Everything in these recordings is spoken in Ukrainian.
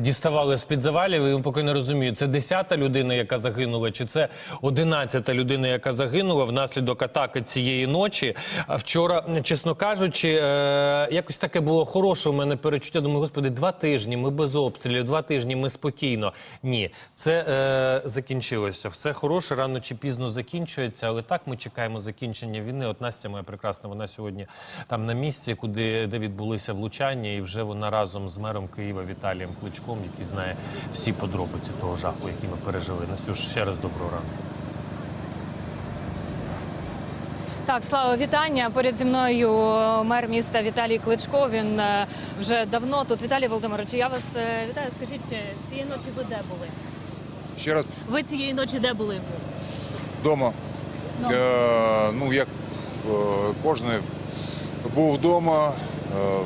діставали з під завалів. І поки не розумію, це 10-та людина, яка загинула, чи це 11-та людина, яка загинула внаслідок атаки цієї ночі. А вчора, чесно кажучи, е, якось таке було хороше у мене перечуття. Думаю, господи, два тижні ми без обстрілів, два тижні ми спокійно. Ні, це е, закінчилося. Все хороше рано чи пізно закінчується, але так ми чекаємо закінчення війни. От Настя моя прекрасна, вона сьогодні там на місці, куди де відбулися влучання, і вже вона разом з мером Києва Віталієм Кличком, який знає всі подробиці того жаху, який ми пережили. Настюш, ще раз доброго ранку. Так, слава вітання. Поряд зі мною е, мер міста Віталій Кличко. Він е, вже давно тут. Віталій Володимирович, я вас е, вітаю. Скажіть, цієї ночі ви де були? Ще раз Ви цієї ночі де були? вдома. Ну. Е, ну, як е, кожен був вдома, е,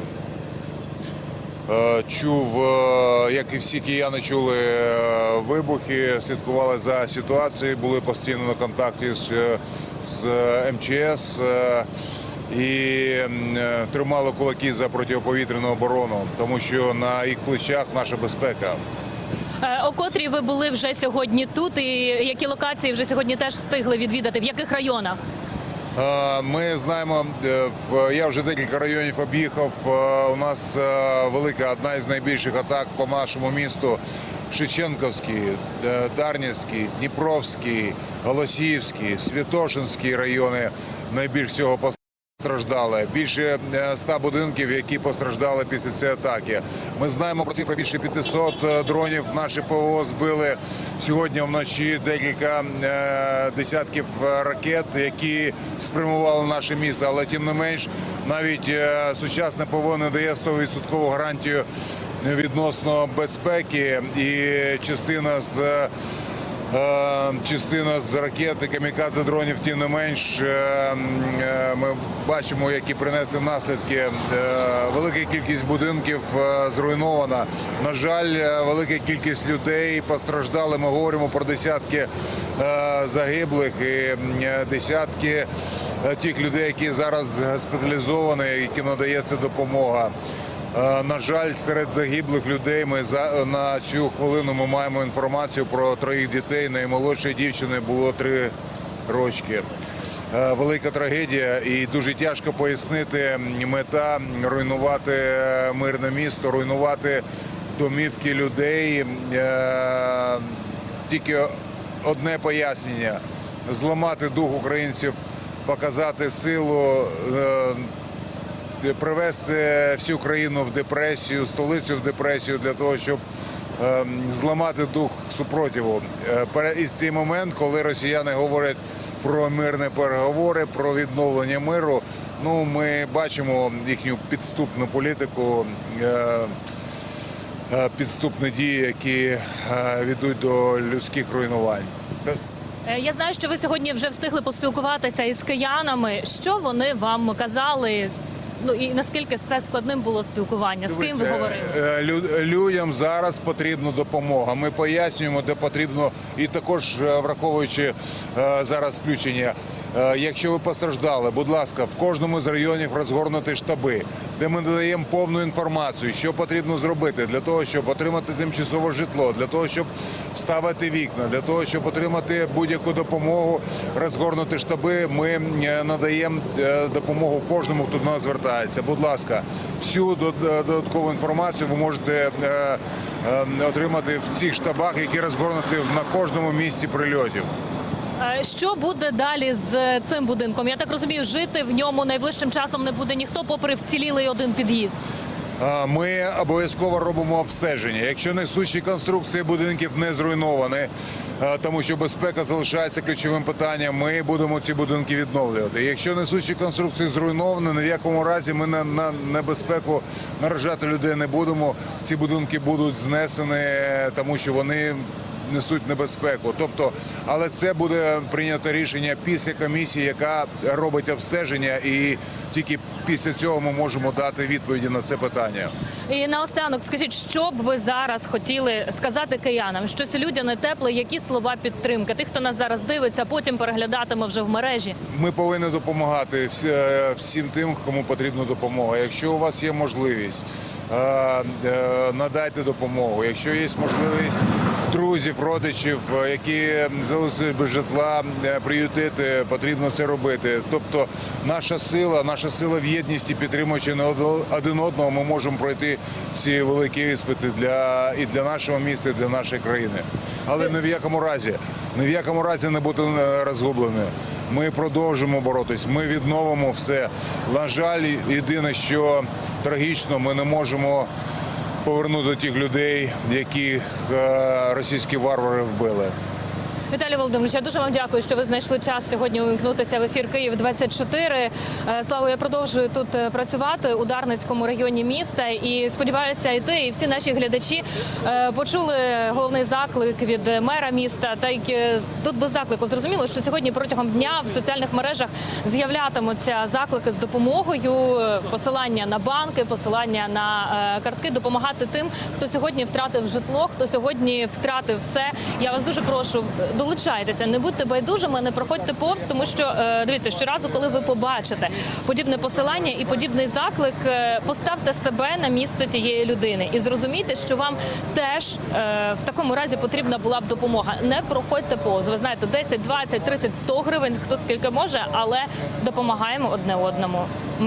чув, е, як і всі кияни чули е, вибухи, слідкували за ситуацією, були постійно на контакті з, е, з МЧС. е, І е, тримали кулаки за протиповітряну оборону, тому що на їх плечах наша безпека. Е, О котрій ви були вже сьогодні тут, і які локації вже сьогодні теж встигли відвідати? В яких районах? Е, Ми знаємо, е, я вже декілька районів об'їхав. Е, У нас велика одна із найбільших атак по нашому місту. Шевченківський, е, Дарнівський, Дніпровський, Голосіївський, Святошинський райони найбільш всього постраждали. Більше е, 100 будинків, які постраждали після цієї атаки. Ми знаємо про цифри більше 500 дронів. Наші ПВО збили сьогодні вночі декілька е, десятків е, ракет, які спрямували наше місто. Але тим не менш, навіть е, сучасне ПВО не дає 100% гарантію відносно безпеки і частина з. Е, Частина з ракети камікадзе дронів, тим не менш, е, е, ми бачимо, які принесли наслідки. Велика кількість будинків зруйнована. На жаль, велика кількість людей постраждали. Ми говоримо про десятки загиблих і десятки тих людей, які зараз госпіталізовані, яким надається допомога. Е, На жаль, серед загиблих людей ми за на цю хвилину ми маємо інформацію про троїх дітей. Наймолодшої дівчини було три рочки. Е, Велика трагедія, і дуже тяжко пояснити мета руйнувати е, мирне місто, руйнувати домівки людей. Е, Тільки одне пояснення: зламати дух українців, показати силу. Привести всю країну в депресію, столицю в депресію для того, щоб ем, зламати дух супротиву. Е, І цей момент, коли росіяни говорять про мирні переговори, про відновлення миру, ну ми бачимо їхню підступну політику. е, е, Підступні дії, які ведуть до людських руйнувань. Я знаю, що ви сьогодні вже встигли поспілкуватися із киянами. Що вони вам казали? Ну і наскільки це складним було спілкування? З ким ви говорили? е, Людям зараз потрібна допомога. Ми пояснюємо, де потрібно, і також е, враховуючи е, зараз включення. Е, Якщо ви постраждали, будь ласка, в кожному з районів розгорнуті штаби, де ми надаємо повну інформацію, що потрібно зробити для того, щоб отримати тимчасове житло, для того, щоб вставити вікна, для того, щоб отримати будь-яку допомогу, розгорнути штаби. Ми е, надаємо е, допомогу кожному, хто до нас звертається. Будь ласка, всю дод- додаткову інформацію ви можете отримати в цих штабах, які розгорнуті на кожному місці прильотів. Е, Що буде далі з цим будинком? Я так розумію, жити в ньому найближчим часом не буде ніхто, попри вцілілий один під'їзд. Е, Ми обов'язково робимо обстеження. Якщо несущі конструкції будинків не зруйновані, е, тому що безпека залишається ключовим питанням, ми будемо ці будинки відновлювати. Якщо несущі конструкції зруйновані, ні в якому разі ми на, на небезпеку наражати людей не будемо. Ці будинки будуть знесені, тому що вони несуть небезпеку. Тобто, але це буде прийнято рішення після комісії, яка робить обстеження, і тільки після цього ми можемо дати відповіді на це питання. І наостанок, скажіть, що б ви зараз хотіли сказати киянам? Щось людяне тепле, які слова підтримки? Тих, хто нас зараз дивиться, потім переглядатиме вже в мережі. Ми повинні допомагати е, всім тим, кому потрібна допомога. Якщо у вас є можливість надайте допомогу. Якщо є можливість друзів, родичів, е, які залишились без житла, е, приютити, потрібно це робити. Тобто, наша сила, наша сила в єдності, підтримуючи один одного, ми можемо пройти ці великі іспити для і для нашого міста, і для нашої країни. Але ні в якому разі, ні в якому разі не бути е, розгубленими. Ми продовжимо боротись. Ми відновимо все. На жаль, єдине, що трагічно, ми не можемо повернути тих людей, яких е, російські варвари вбили. Віталій Володимирович, я дуже вам дякую, що ви знайшли час сьогодні увімкнутися в ефір Київ 24 Е, Слава, я продовжую тут е, працювати у Дарницькому районі міста і сподіваюся, і ти, і всі наші глядачі е, почули головний заклик від мера міста. Та й тут без заклику зрозуміло, що сьогодні протягом дня в соціальних мережах з'являтимуться заклики з допомогою, посилання на банки, посилання на картки, допомагати тим, хто сьогодні втратив житло, хто сьогодні втратив все. Я вас дуже прошу, долучайтеся, не будьте байдужими, не проходьте повз, тому що е, дивіться, щоразу, коли ви побачите подібне посилання і подібний заклик, е, поставте себе на місце тієї людини і зрозумійте, що вам теж е, в такому разі потрібна була б допомога. Не проходьте повз. Ви знаєте, 10, 20, 30, 100 гривень, хто скільки може, але допомагаємо одне одному.